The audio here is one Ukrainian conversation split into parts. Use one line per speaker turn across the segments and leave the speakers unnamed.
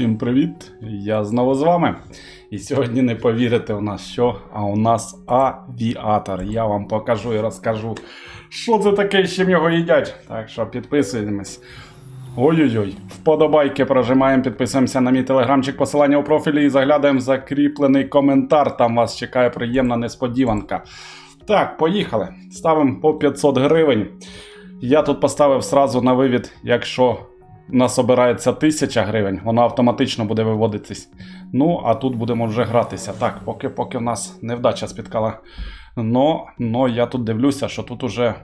Всім привіт! Я знову з вами. І сьогодні не повірите у нас що, а у нас авіатор. Я вам покажу і розкажу, що це таке, з чим його їдять. Так що підписуємось. Ой-ой-ой, вподобайки прожимаємо, підписуємося на мій телеграмчик, посилання у профілі і заглядаємо закріплений коментар. Там вас чекає приємна несподіванка. Так, поїхали. Ставимо по 500 гривень. Я тут поставив сразу на вивід, якщо у нас обирається 1000 гривень, воно автоматично буде виводитись. Ну, а тут будемо вже гратися. Так, поки поки в нас невдача спіткала. Но, но я тут дивлюся, що тут уже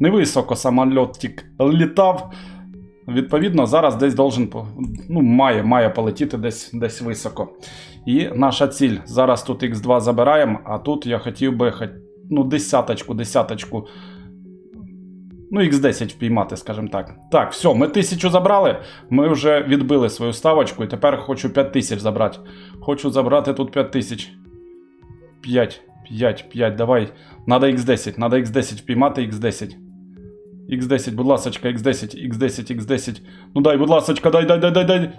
невисоко самольотик літав. Відповідно, зараз десь должен, ну, має, має полетіти десь, десь високо. І наша ціль. Зараз тут X2 забираємо, а тут я хотів би ну, десяточку, десяточку. Ну, X10 впіймати, скажімо так. Так, все, ми тисячу забрали. Ми вже відбили свою ставочку, і тепер хочу 5 тисяч забрати. Хочу забрати тут 5 тисяч. 5, 5, 5, давай. Надо X10, надо X10 впіймати X10. X10, будь ласочка, X10, X10, X10. Ну дай, будь ласочка, дай, дай, дай, дай, дай.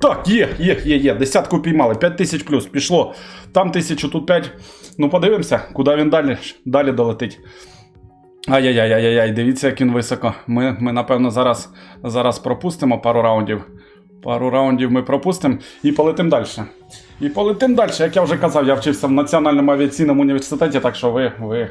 Так, є, є, є, є. Десятку піймали. 5 тисяч плюс. Пішло. Там тисячу, тут 5. Ну, подивимося, куди він далі, далі долетить. Ай-яй-яй-яй-яй, дивіться, як він високо. Ми, ми напевно, зараз, зараз пропустимо пару раундів. Пару раундів ми пропустимо і полетимо далі. І полетимо далі. Як я вже казав, я вчився в Національному авіаційному університеті, так що ви, ви,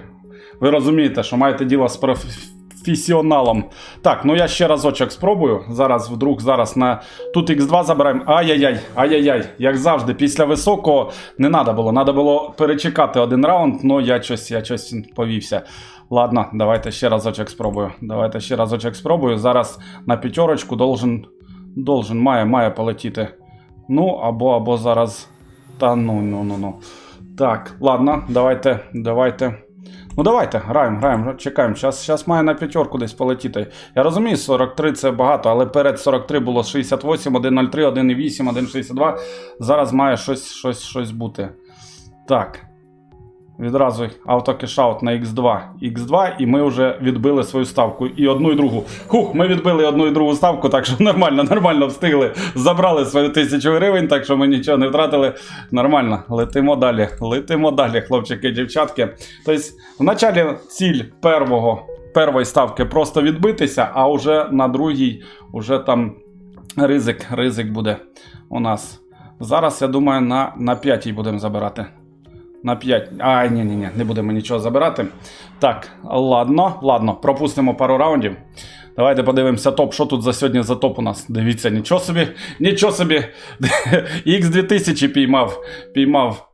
ви розумієте, що маєте діло з професіоналом. Так, ну я ще разочок спробую. Зараз вдруг зараз на тут X2 забираємо. Ай-яй-яй, ай-яй-яй. Як завжди, після високого не треба було. Треба було перечекати один раунд, але я щось, я щось повівся. Ладно, давайте ще разочок спробую. Давайте ще разочок спробую. Зараз на п'ятерочку должен, должен, має, має полетіти. Ну, або, або зараз. Та ну, ну, ну, ну. Так, ладно, давайте, давайте. Ну давайте, граємо, граємо, чекаємо. Зараз, зараз має на п'ятерку десь полетіти. Я розумію, 43 це багато, але перед 43 було 68, 1.03, 1.8, 1.62. Зараз має щось, щось, щось бути. Так. Відразу автокешаут на X2. X2, і ми вже відбили свою ставку. І одну, і другу. Хух, ми відбили одну і другу ставку, так що нормально, нормально встигли. Забрали свою тисячу гривень, так що ми нічого не втратили. Нормально, летимо далі. Летимо далі, хлопчики, дівчатки. Тобто, вначалі ціль первого, первої ставки просто відбитися, а вже на другій, вже там ризик, ризик буде у нас. Зараз, я думаю, на, на п'ятій будемо забирати. На 5. Ай, ні, ні, ні, не будемо нічого забирати. Так, ладно, ладно, пропустимо пару раундів. Давайте подивимося топ. Що тут за сьогодні за топ у нас? Дивіться, нічого собі, нічого собі. X2000 піймав. Піймав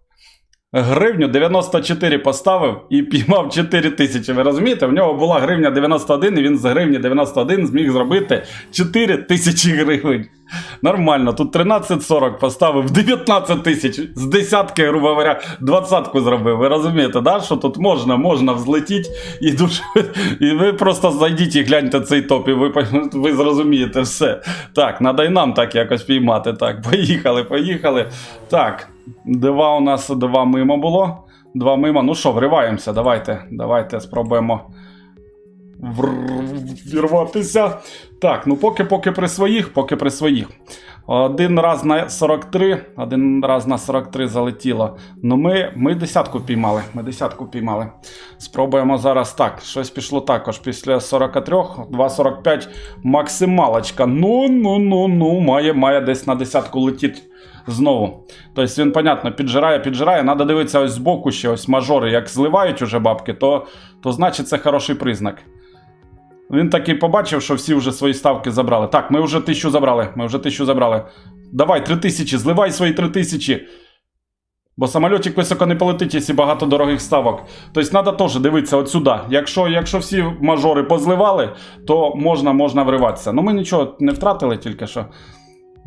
гривню 94 поставив і піймав 4 тисячі. Ви розумієте? В нього була гривня 91, і він з гривні 91 зміг зробити 4 тисячі гривень. Нормально, тут 13,40 поставив 19 тисяч. З десятки, грубо говоря, двадцятку зробив. Ви розумієте, да? що тут можна, можна взлетіти і дуже. І ви просто зайдіть і гляньте цей топ, і ви, ви зрозумієте все. Так, надо й нам так якось піймати. Так, поїхали, поїхали. Так, два у нас два мимо було. Два мимо. Ну що, вриваємося, давайте, давайте спробуємо вірватися. Так, ну поки поки при своїх, поки при своїх. Один раз на 43, один раз на 43 залетіло. Ну ми, ми десятку піймали. Ми десятку піймали. Спробуємо зараз так. Щось пішло також. Після 43, 2,45 максималочка. Ну, ну, ну, ну, має, має десь на десятку летіти знову. Тобто він, понятно, піджирає, піджирає. Надо дивитися ось збоку ще, ось мажори, як зливають уже бабки, то, то значить це хороший признак. Він таки побачив, що всі вже свої ставки забрали. Так, ми вже тисячу забрали. Ми вже тисячу забрали. Давай, три тисячі, зливай свої три тисячі. Бо самольотик високо не полетить, якщо багато дорогих ставок. Тобто треба теж дивитися от сюди. Якщо, якщо всі мажори позливали, то можна, можна вриватися. Ну ми нічого не втратили тільки що.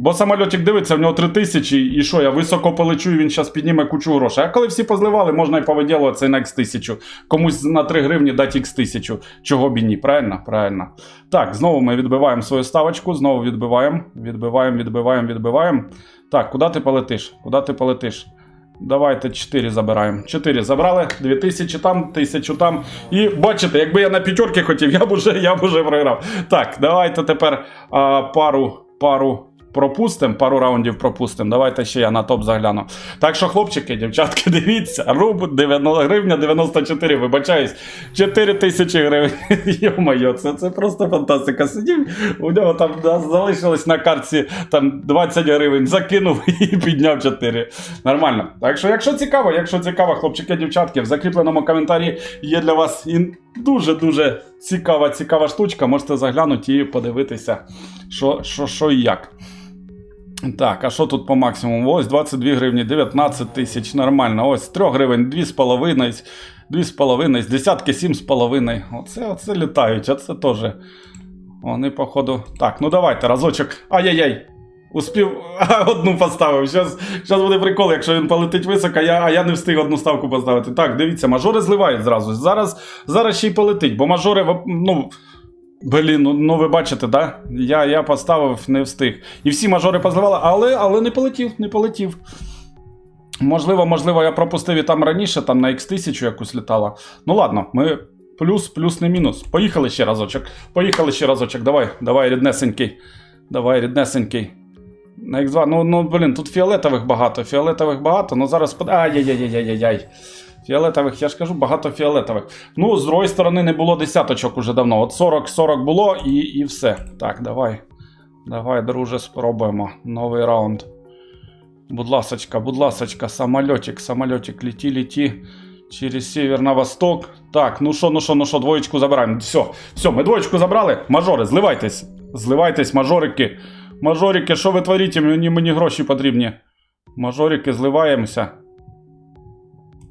Бо самольотик дивиться, в нього 3 тисячі, і що, я високо полечу, і він зараз підніме кучу грошей. А коли всі позливали, можна і повиділувати на X 1000. Комусь на 3 гривні дати X 1000. Чого б і ні, правильно? Правильно. Так, знову ми відбиваємо свою ставочку, знову відбиваємо, відбиваємо, відбиваємо, відбиваємо. Так, куди ти полетиш? Куди ти полетиш? Давайте 4 забираємо. 4 забрали, 2000 там, 1000 там. І бачите, якби я на п'ятерки хотів, я б уже, я б уже програв. Так, давайте тепер а, пару, пару пропустимо, пару раундів пропустимо. Давайте ще я на топ загляну. Так що, хлопчики, дівчатки, дивіться, руб 90 гривня 94, вибачаюсь, 4 тисячі гривень. Йо-моє, це, це просто фантастика. Сидів, у нього там залишилось на картці там 20 гривень, закинув і підняв 4. Нормально. Так що, якщо цікаво, якщо цікаво, хлопчики, дівчатки, в закріпленому коментарі є для вас дуже-дуже цікава, цікава штучка. Можете заглянути і подивитися, що, що, що і як. Так, а що тут по максимуму? Ось 22 гривні, 19 тисяч, нормально. Ось 3 гривень, 2,5, 2,5, з десятки 7,5. Оце, оце літають, оце теж. Вони, походу. Так, ну давайте, разочок. Ай-яй-яй. Успів одну поставив. Щас буде прикол, якщо він полетить високо, я, а я не встиг одну ставку поставити. Так, дивіться, мажори зливають зразу. Зараз, зараз ще й полетить, бо мажори, ну. Блін, ну, ну ви бачите, да? Я, я поставив, не встиг. І всі мажори позливали, але, але не полетів, не полетів. Можливо, можливо, я пропустив і там раніше, там на X1000 якусь літала. Ну ладно, ми плюс, плюс не мінус. Поїхали ще разочок. Поїхали ще разочок. Давай, давай, ріднесенький. Давай, ріднесенький. На X2, ну, ну блін, тут фіолетових багато. Фіолетових багато, ну зараз. Ай-яй-яй-яй-яй-яй. Фіолетових, я ж кажу, багато фіолетових. Ну, з другої сторони не було десяточок уже давно. От 40-40 було і, і все. Так, давай. Давай, друже, спробуємо. Новий раунд. Будь ласочка, будь ласочка, самолетик, самолетик, лети, лети. Через север на восток. Так, ну що, ну що, ну що, двоєчку забираємо. Все, все, ми двоєчку забрали. Мажори, зливайтесь. Зливайтесь, мажорики. Мажорики, що ви творите? Мені, мені гроші потрібні. Мажорики, зливаємося.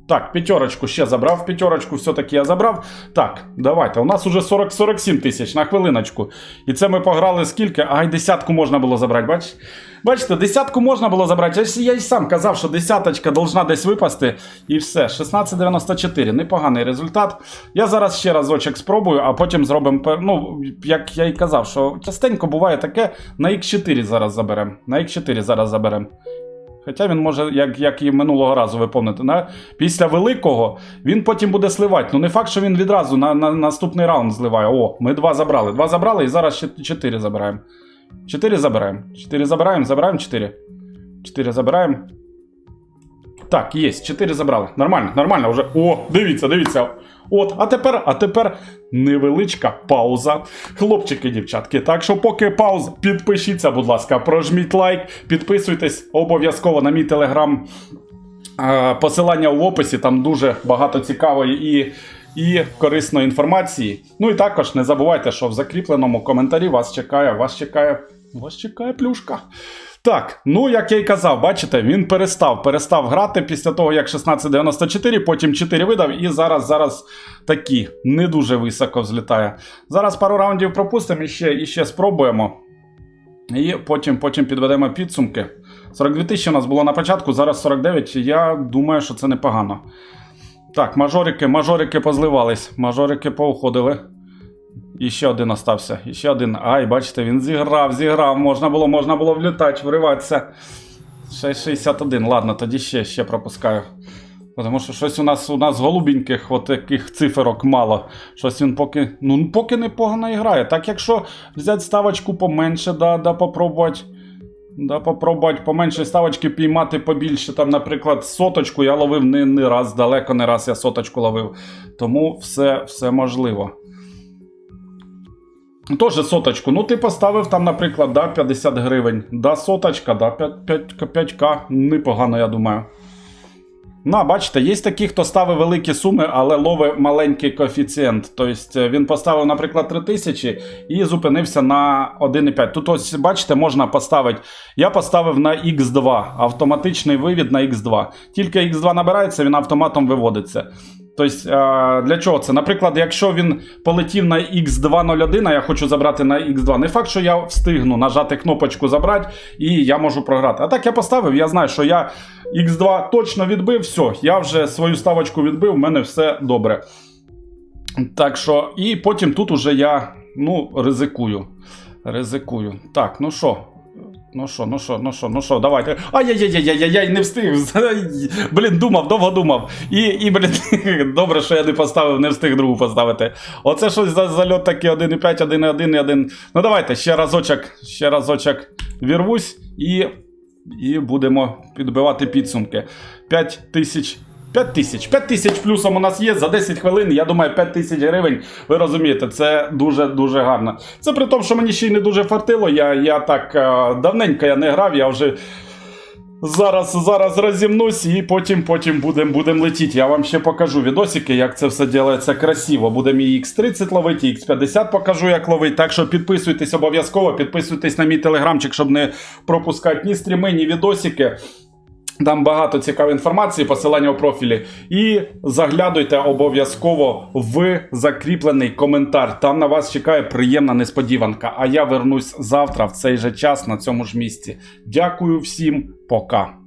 Так, п'ятерочку ще забрав, п'ятерочку все-таки я забрав. Так, давайте. У нас уже 40, 47 тисяч на хвилиночку. І це ми пограли скільки? Ай, десятку можна було забрати, бач? Бачите, десятку можна було забрати. Я, й сам казав, що десяточка должна десь випасти. І все. 16,94. Непоганий результат. Я зараз ще разочок спробую, а потім зробимо. Ну, як я й казав, що частенько буває таке, на X4 зараз заберемо. На X4 зараз заберемо. Хоча він може, як, як і минулого разу, ви помните, да? після великого він потім буде сливати. Ну не факт, що він відразу на, на наступний раунд зливає. О, ми два забрали. Два забрали і зараз ще чотири забираємо. Чотири забираємо. Чотири забираємо, забираємо чотири. Чотири забираємо. Так, є, чотири забрали. Нормально, нормально вже. О, дивіться, дивіться. От, а тепер, а тепер невеличка пауза. Хлопчики, дівчатки. Так що, поки пауза, підпишіться, будь ласка, прожміть лайк, підписуйтесь обов'язково на мій телеграм. Посилання в описі, там дуже багато цікавої і, і корисної інформації. Ну і також не забувайте, що в закріпленому коментарі вас чекає, вас чекає, вас чекає плюшка. Так, ну як я й казав, бачите, він перестав, перестав грати після того, як 1694, потім 4 видав, і зараз, зараз такі не дуже високо взлітає. Зараз пару раундів пропустимо і ще, і ще спробуємо. І потім, потім підведемо підсумки. 42 тисячі у нас було на початку, зараз 49. Я думаю, що це непогано. Так, мажорики, мажорики позливались, мажорики поуходили. І ще один остався. І ще один. Ай, бачите, він зіграв, зіграв. Можна було, можна було влітати, вриватися. Ще 61. Ладно, тоді ще, ще пропускаю. Тому що щось у нас у нас голубеньких от таких циферок мало. Щось він поки. Ну, поки непогано грає. Так якщо взяти ставочку поменше, да, да попробувати. Да, попробувати поменше ставочки піймати побільше. Там, наприклад, соточку я ловив не, не раз, далеко не раз я соточку ловив. Тому все, все можливо. Тоже соточку. Ну, ти поставив там, наприклад, да, 50 гривень. Да, соточка, да, 5, 5, 5к. Непогано, я думаю. На, бачите, є такі, хто ставить великі суми, але ловить маленький коефіцієнт. Тобто е, він поставив, наприклад, 3000 і зупинився на 1,5. Тут ось, бачите, можна поставити. Я поставив на X2, автоматичний вивід на X2. Тільки X2 набирається, він автоматом виводиться. Тобто, е, для чого це? Наприклад, якщо він полетів на X201, а я хочу забрати на X2, не факт, що я встигну нажати кнопочку забрати і я можу програти. А так я поставив, я знаю, що я X2 точно відбив, все, я вже свою ставочку відбив, в мене все добре. Так що, і потім тут уже я ну, ризикую. Ризикую. Так, ну що, Ну що, ну що, ну що, ну що, давайте. Ай-яй-яй-яй-яй, не встиг. Блін, думав, довго думав. І, і блін, добре, що я не поставив, не встиг другу поставити. Оце щось за зальот такий 1,5, 1,1 і 1. Ну давайте ще разочок, ще разочок вірвусь і, і будемо підбивати підсумки. 5 тисяч. 5 тисяч. 5 тисяч плюсом у нас є за 10 хвилин. Я думаю, 5 тисяч гривень. Ви розумієте, це дуже дуже гарно. Це при тому, що мені ще й не дуже фартило. Я, я так е, давненько я не грав, я вже. Зараз, зараз розімнусь і потім, потім будемо будем летіти. Я вам ще покажу відосики, як це все ділається красиво. Будемо і X30 ловити, і X50 покажу, як ловити. Так що підписуйтесь обов'язково, підписуйтесь на мій телеграмчик, щоб не пропускати ні стріми, ні відосики. Там багато цікавої інформації, посилання у профілі. І заглядуйте обов'язково в закріплений коментар. Там на вас чекає приємна несподіванка. А я вернусь завтра в цей же час на цьому ж місці. Дякую всім, пока.